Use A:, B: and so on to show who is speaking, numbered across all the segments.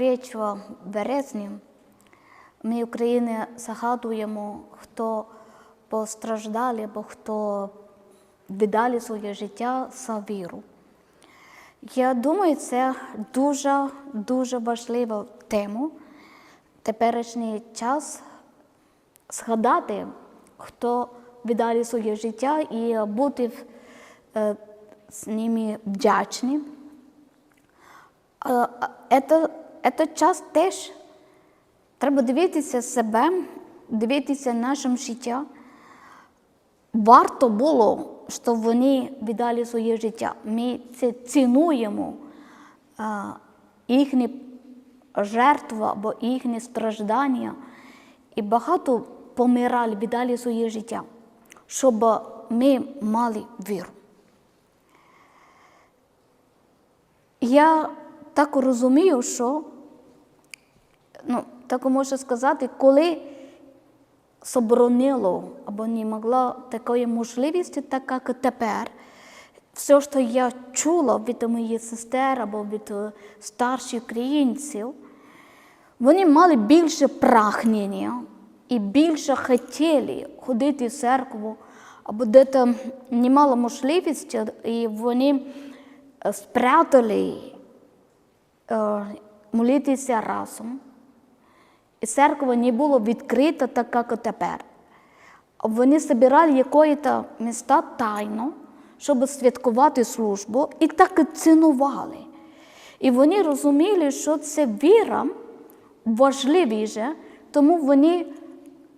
A: 23 березня ми України згадуємо, хто постраждали або хто віддали своє життя за віру. Я думаю, це дуже дуже важлива тема. Теперішній час згадати, хто віддали своє життя і бути е, з ними вдячні. Е, е, Це, це час теж треба дивитися себе, дивитися наше життя. Варто було, що вони віддали своє життя. Ми це цінуємо їхні жертви або їхні страждання. І багато помирали, віддали своє життя, щоб ми мали віру. Я так розумію, що ну, так можу сказати, коли заборонило або не могла такої можливості, так як тепер. Все, що я чула від моїх сестер або від е, старших українців, вони мали більше прагнення і більше хотіли ходити в церкву, або де не мало можливості, і вони е, спрятали е, молитися разом. Церква не була відкрита, так як тепер. Вони збирали якої міста тайно, щоб святкувати службу, і так і цінували. І вони розуміли, що це віра важливіше, тому вони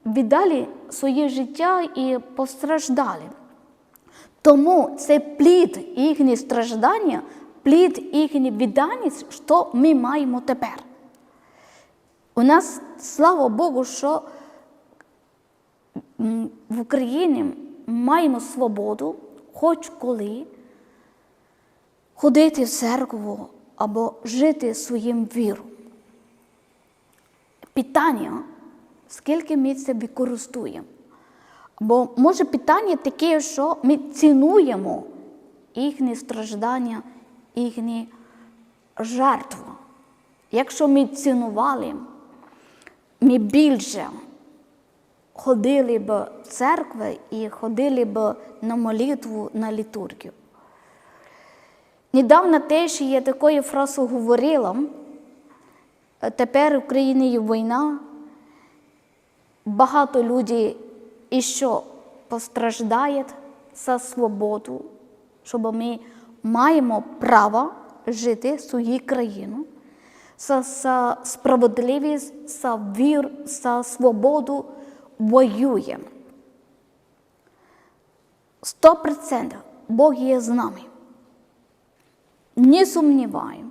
A: віддали своє життя і постраждали. Тому це плід їхнє страждання, плід їхнє відданість, що ми маємо тепер. У нас, слава Богу, що в Україні маємо свободу, хоч коли ходити в церкву або жити своїм віром. Питання, скільки ми це використовуємо. Бо може питання таке, що ми цінуємо їхні страждання, їхні жертви. Якщо ми цінували, ми більше ходили б в церкву і ходили б на молитву, на літургію. Недавно теж я такою фразою говорила, тепер в Україні є війна, багато людей іще постраждають за свободу, щоб ми маємо право жити в своїй країні за, справедливість, за вір, за свободу воює. Сто процентів Бог є з нами. Не сумніваємо,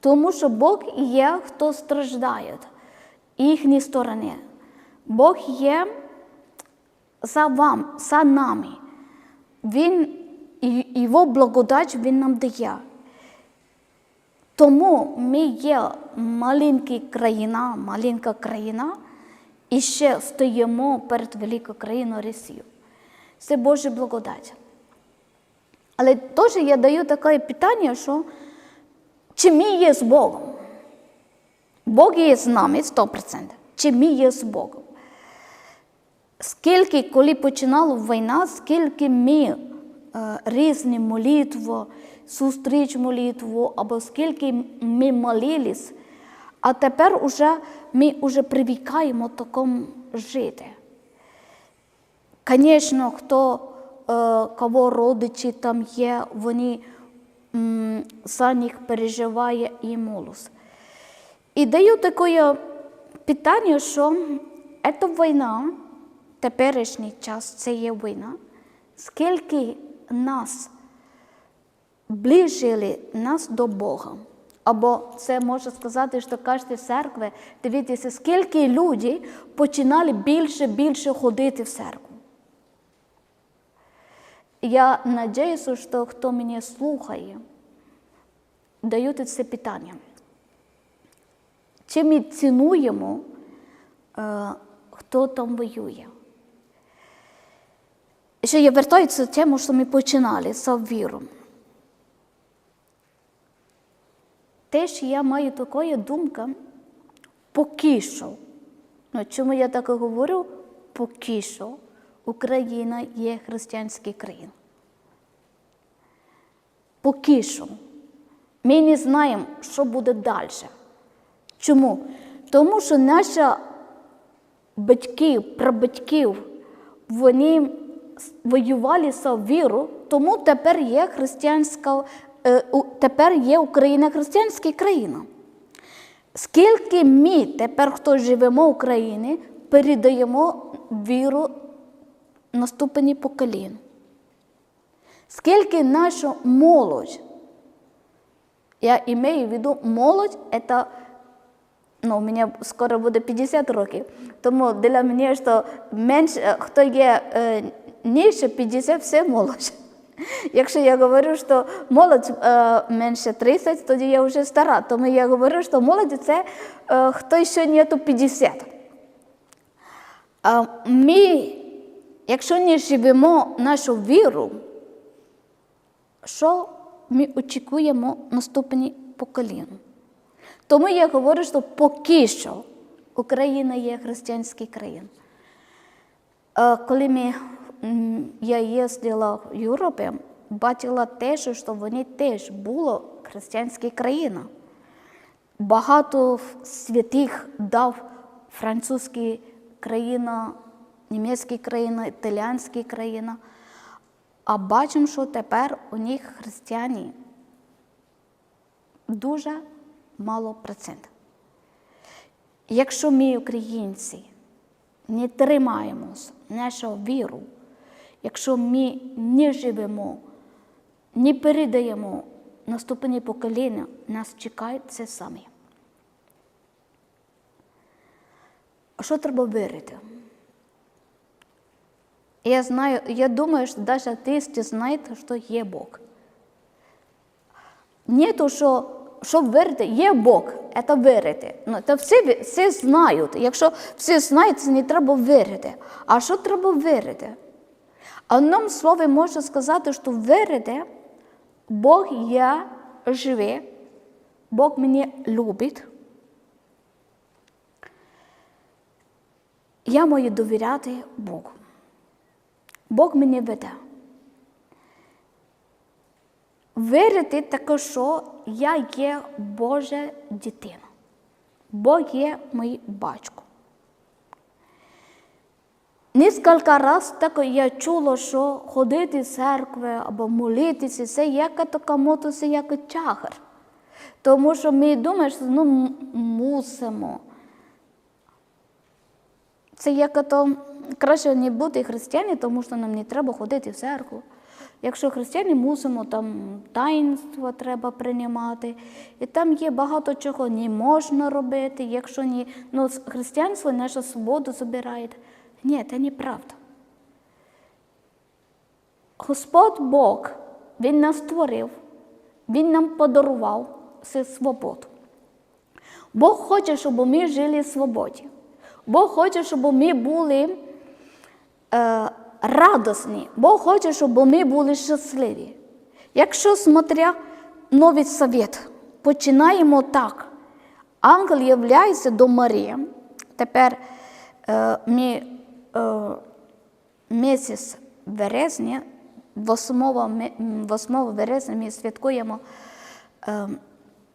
A: тому що Бог є, хто страждає їхній стороні. Бог є за вам, за нами. Він, Його благодать Він нам дає. Тому ми є маленька країна, маленька країна, і ще стоїмо перед великою країною Росією. Це Божа благодать. Але теж я даю таке питання, що чи ми є з Богом? Бог є з нами 100%. Чи ми є з Богом? Скільки, коли починала війна, скільки ми е, різні молитви, зустріч молитву, або скільки ми молились, а тепер уже ми вже привикаємо такому жити. Звісно, хто е, кого родичі там є, вони за них переживає і молюсь. І даю таке питання, що ця війна, теперішній час це є війна, скільки нас ближили нас до Бога. Або це можна сказати, що кожна церква, дивіться, скільки людей починали більше більше ходити в церкву. Я сподіваюся, що хто мене слухає, дають це питання. Чи ми цінуємо, е, хто там воює? Ще я вертаюся до тему, що ми починали з віром. Теж я маю такої думки, поки що. Ну, чому я так і говорю? Поки що Україна є християнський країн. Поки що. Ми не знаємо, що буде далі. Чому? Тому що наші батьків, прабатьків, вони воювали за віру, тому тепер є християнська, тепер є Україна християнська країна. Скільки ми тепер, хто живемо в Україні, передаємо віру наступні покоління? Скільки наша молодь, я имею в виду молодь, это, ну, у скоро буде 50 років, тому для мене, що менше, хто є е, нижче 50, все молодь. Якщо я говорю, що молодь е, менше 30, тоді я вже стара. Тому я говорю, що молодь це е, хто ще нету 50. А ми, якщо не живемо нашу віру, що ми очікуємо наступні покоління? Тому я говорю, що поки що Україна є християнський країн. Е, Коли ми, я їздила в Європі, бачила теж, що вони теж були християнські країни. Багато святих дав французькі країна, німецькі країна, італіянські країна. А бачимо, що тепер у них християни дуже мало процент. Якщо ми, українці, не тримаємося нашу віру, якщо ми не живемо, не передаємо наступні покоління, нас чекають це самі. А що треба вірити? Я знаю, я думаю, що навіть атеїсти знають, що є Бог. Не то, що щоб вірити, є Бог, це вірити. Ну, це всі, всі знають. Якщо всі знають, це не треба вірити. А що треба вірити? А в одному слові можу сказати, що вірити, Бог є живий, Бог мене любить. Я маю довіряти Богу. Бог мене веде. Вірити також, що я є Божа дитина. Бог є мій батько. Нескільки разів так я чула, що ходити в церкву або молитися, це як така мото, це як тягар. Тому що ми думаємо, що ну, мусимо. Це як то краще не бути християни, тому що нам не треба ходити в церкву. Якщо християни мусимо, там таїнство треба приймати, і там є багато чого не можна робити, якщо ні, ну, християнство нашу свободу забирає. Ні, це неправда. Господь Бог, Він нас створив, Він нам подарував свободу. Бог хоче, щоб ми жили в свободі. Бог хоче, щоб ми були е, радісні. Бог хоче, щоб ми були щасливі. Якщо смотря Новий Завет, починаємо так. Ангел являється до Марії. Тепер е, ми місяць березня, 8, ме- 8 березня ми святкуємо е,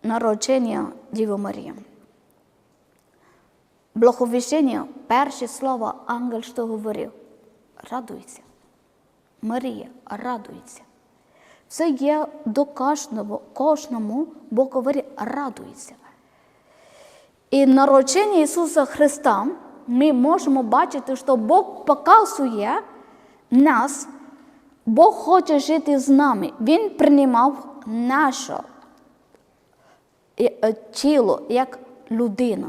A: народження Діви Марії. Благовіщення, перше слово ангел що говорив? Радуйся. Марія, радуйся. Це є до кожного, кожному Бог говорить, радуйся. І народження Ісуса Христа ми можемо бачити, що Бог показує нас, Бог хоче жити з нами. Він приймав наше е, тіло як людину.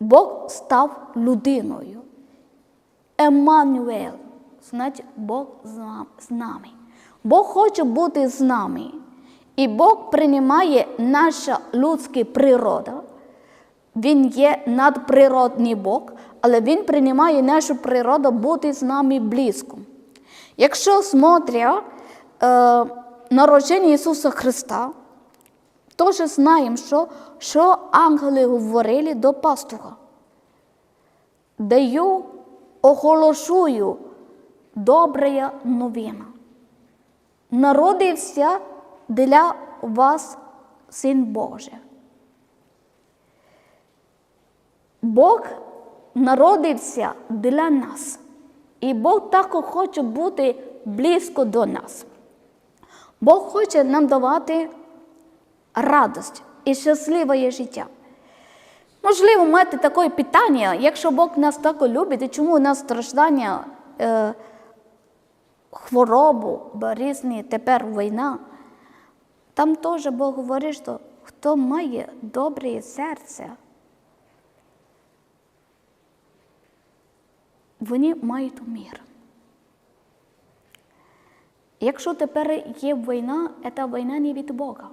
A: Бог став людиною. Еммануел, значить Бог з нами. Бог хоче бути з нами. І Бог приймає наша людська природа. Він є надприродний Бог, але Він приймає нашу природу бути з нами близько. Якщо смотря е, народження Ісуса Христа, Теж знаємо, що, що ангели говорили до пастуха. Даю, оголошую добрая новина. Народився для вас Син Божий. Бог народився для нас. І Бог також хоче бути близько до нас. Бог хоче нам давати радість і щасливе життя. Можливо, маєте таке питання, якщо Бог нас так любить, чому у нас страждання, е, хворобу, різні тепер війна. Там теж Бог говорить, що хто має добре серце, вони мають мир. Якщо тепер є війна, ця війна не від Бога.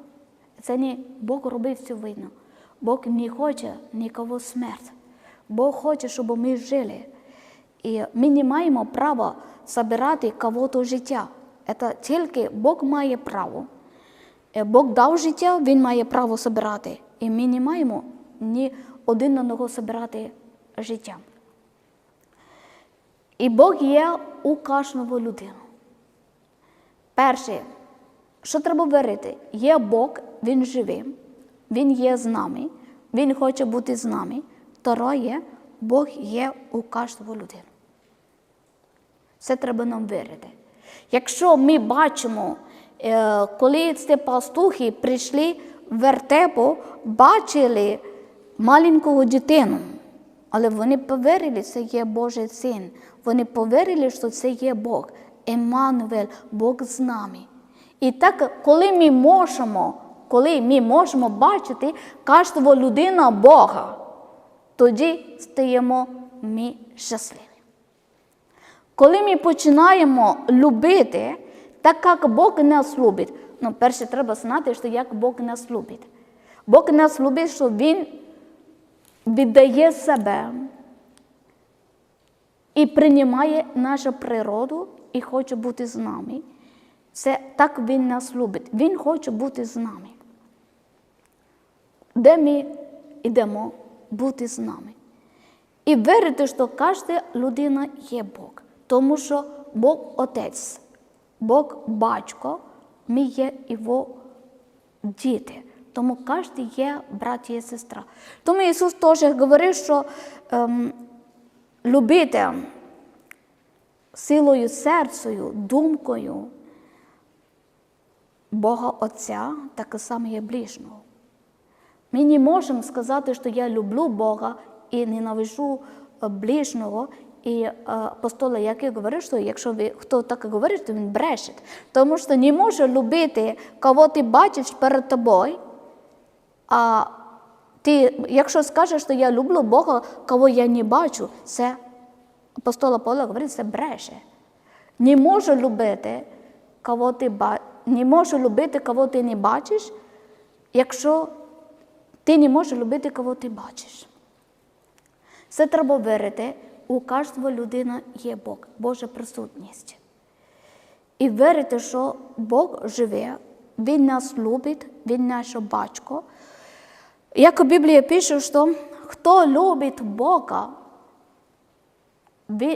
A: Це не Бог робив цю війну. Бог не хоче нікого смерть. Бог хоче, щоб ми жили. І ми не маємо права забирати кого-то життя. Це тільки Бог має право. Е, Бог дав життя, Він має право забирати. І ми не маємо ні один одного забирати життя. І Бог є у кожного людину. Перше, що треба вірити? Є Бог, Він живий, Він є з нами, Він хоче бути з нами. Второе, Бог є у кожного людину. Це треба нам вірити. Якщо ми бачимо, е, коли ці пастухи прийшли в вертепу, бачили маленького дитину, але вони повірили, що це є Божий син. Вони повірили, що це є Бог. Еммануель, Бог з нами. І так, коли ми можемо, коли ми можемо бачити кожного людина Бога, тоді стаємо ми щасливі. Коли ми починаємо любити, так як Бог нас любить, ну, перше треба знати, що як Бог нас любить. Бог нас любить, що Він віддає себе і приймає нашу природу і хоче бути з нами. Це так Він нас любить. Він хоче бути з нами. Де ми йдемо бути з нами. І вірити, що кожна людина є Бог. Тому що Бог Отець, Бог батько, ми є Його діти. Тому кожен є брат і сестра. Тому Ісус теж говорив, що ем, любити силою серцею, думкою Бога Отця, так само є ближнього. Ми не можемо сказати, що я люблю Бога і ненавижу е, ближнього. І е, апостол Який говорить, що якщо ви, хто так говорить, то він бреше. Тому що не може любити, кого ти бачиш перед тобою, а ти, якщо скажеш, що я люблю Бога, кого я не бачу, це апостола Павла говорить, це бреше. Не можу любити, кого ти не можу любити, кого ти не бачиш, якщо ти не можеш любити, кого ти бачиш. Це треба вірити, у кожного людина є Бог, Божа присутність. І вірити, що Бог живе, Він нас любить, Він наш батько. Як Біблія пише, що хто любить Бога,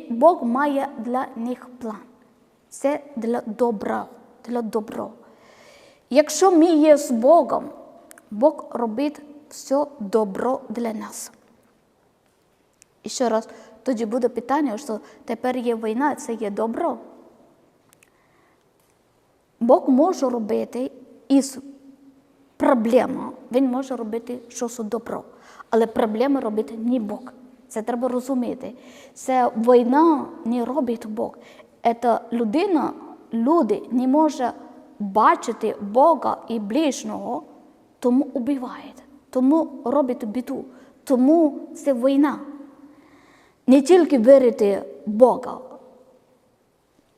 A: Бог має для них план. Це для добра, для добро. Якщо ми є з Богом, Бог робить все добро для нас. І ще раз, тоді буде питання, що тепер є війна, це є добро. Бог може робити із проблеми, Він може робити щось добро. Але проблеми робить не Бог. Це треба розуміти. Це війна не робить Бог. Це людина, люди не може бачити Бога і ближнього, тому убиває, тому робить біду. Тому це війна. Не тільки вірити Бога.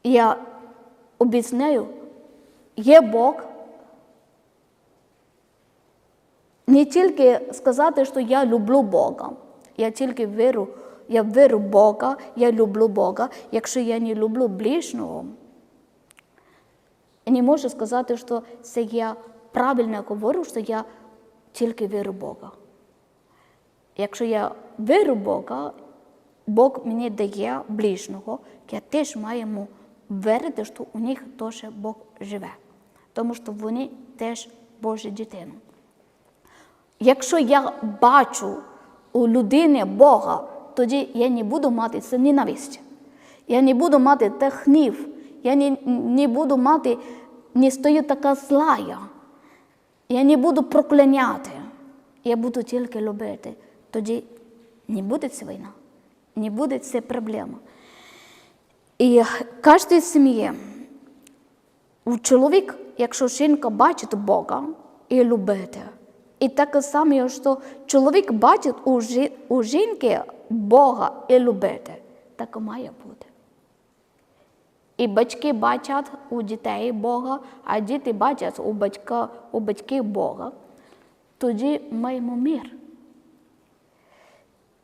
A: Я обіцяю, є Бог. Не тільки сказати, що я люблю Бога. Я тільки вірю, я вірю Бога, я люблю Бога. Якщо я не люблю ближнього, я не можу сказати, що це є правильно говорю, що я тільки вірю Бога. Якщо я вірю Бога, Бог мені дає ближнього, я теж маю вірити, що у них теж Бог живе, тому що вони теж Божі дитини. Якщо я бачу у людини Бога, тоді я не буду мати це ненависть. Я не буду мати гнів. Я не, не буду мати, не стою така злая. Я не буду прокляняти. Я буду тільки любити. Тоді не буде ця війна, не буде ця проблема. І кожній сім'ї чоловік, якщо жінка бачить Бога і любить, і таке саме, що чоловік бачить у, жі, у жінки Бога і любить, так має бути. І батьки бачать у дітей Бога, а діти бачать у, батька, у батьків Бога, тоді маємо мир.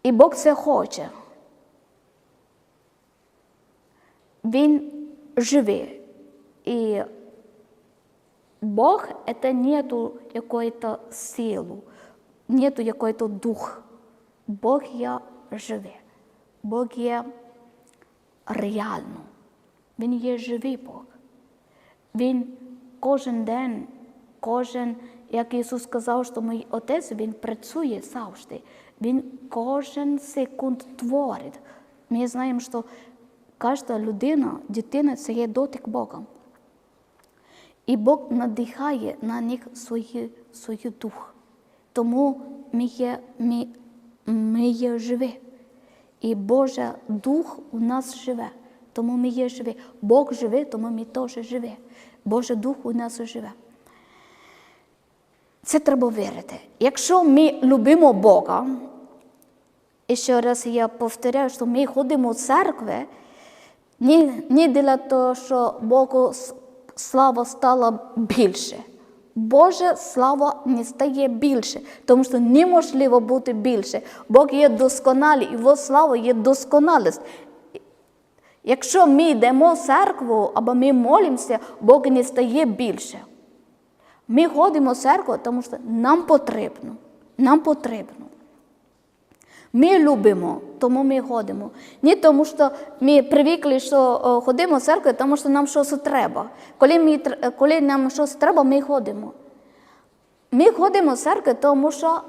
A: І Бог це хоче. Він живий. І Бог – это нету какой-то силы, нету какой-то дух. Бог є живий. Бог є реально. Він є живий Бог. Він кожен день, кожен, як Ісус сказав, що мій Отець Він працює завжди. Він кожен секунд творить. Ми знаємо, що кожна людина, дитина це є дотик Бога. І Бог надихає на них свої, свій дух. Тому ми є, ми, ми є живі. І Божий дух у нас живе, тому ми є живі. Бог живе, тому ми теж живі. Божий дух у нас живе. Це треба вірити. Якщо ми любимо Бога, і ще раз я повторяю, що ми ходимо в церкви, не, не для того, що Богу слава стала більше. Божа слава не стає більше, тому що неможливо бути більше. Бог є досконалий, Його слава є досконалість. Якщо ми йдемо в церкву або ми молимося, Бог не стає більше. Ми ходимо в церкву, тому що нам потрібно. Нам потрібно. Ми любимо, тому ми ходимо. Не тому, що ми привикли, що ходимо в церкву, тому що нам щось треба. Коли, ми, коли нам щось треба, ми ходимо. Ми ходимо в церкву, тому що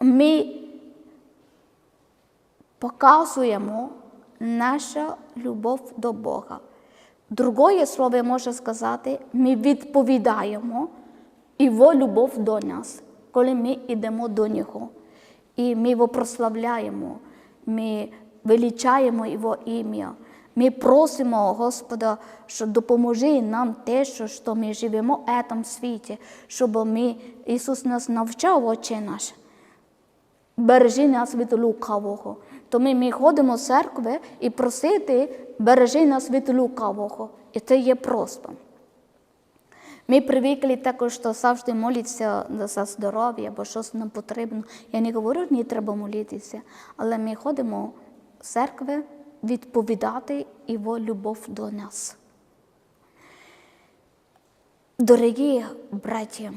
A: ми показуємо нашу любов до Бога. Другое слово може сказати, ми відповідаємо Його любов до нас, коли ми йдемо до Нього. І ми його прославляємо, ми величаємо Його ім'я. Ми просимо Господа, що допоможи нам те, що ми живемо в цьому світі, щоб ми, Ісус нас навчав очі наші. Бережи нас від лукавого. Тому ми ходимо в церкви і просити, бережи нас від лукавого. І це є просто. Ми привикли також, що завжди молитися за здоров'я, бо щось нам потрібно. Я не говорю, не треба молитися, але ми ходимо в церкви відповідати Його любов до нас. Дорогі браті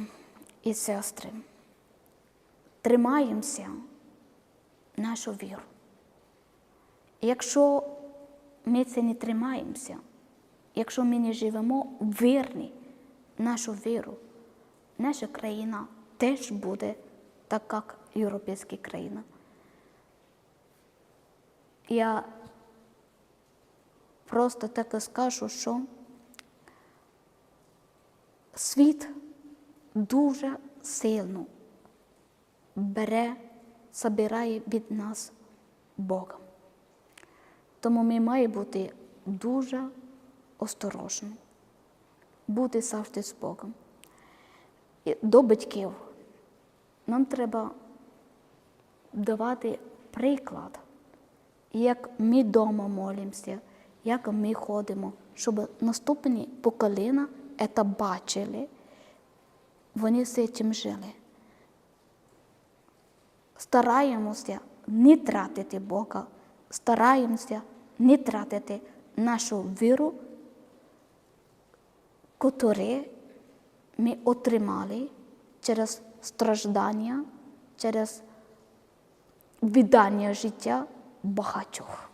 A: і сестри, тримаємося нашу віру. Якщо ми це не тримаємося, якщо ми не живемо вірні, нашу віру, наша країна теж буде так, як європейська країна. Я просто так скажу, що світ дуже сильно бере, забирає від нас Бога. Тому ми маємо бути дуже осторожні бути завжди з Богом. До батьків нам треба давати приклад, як ми вдома молимося, як ми ходимо, щоб наступні покоління це бачили, вони з цим жили. Стараємося не тратити Бога, стараємося не тратити нашу віру котрі ми отримали через страждання, через віддання життя багатьох.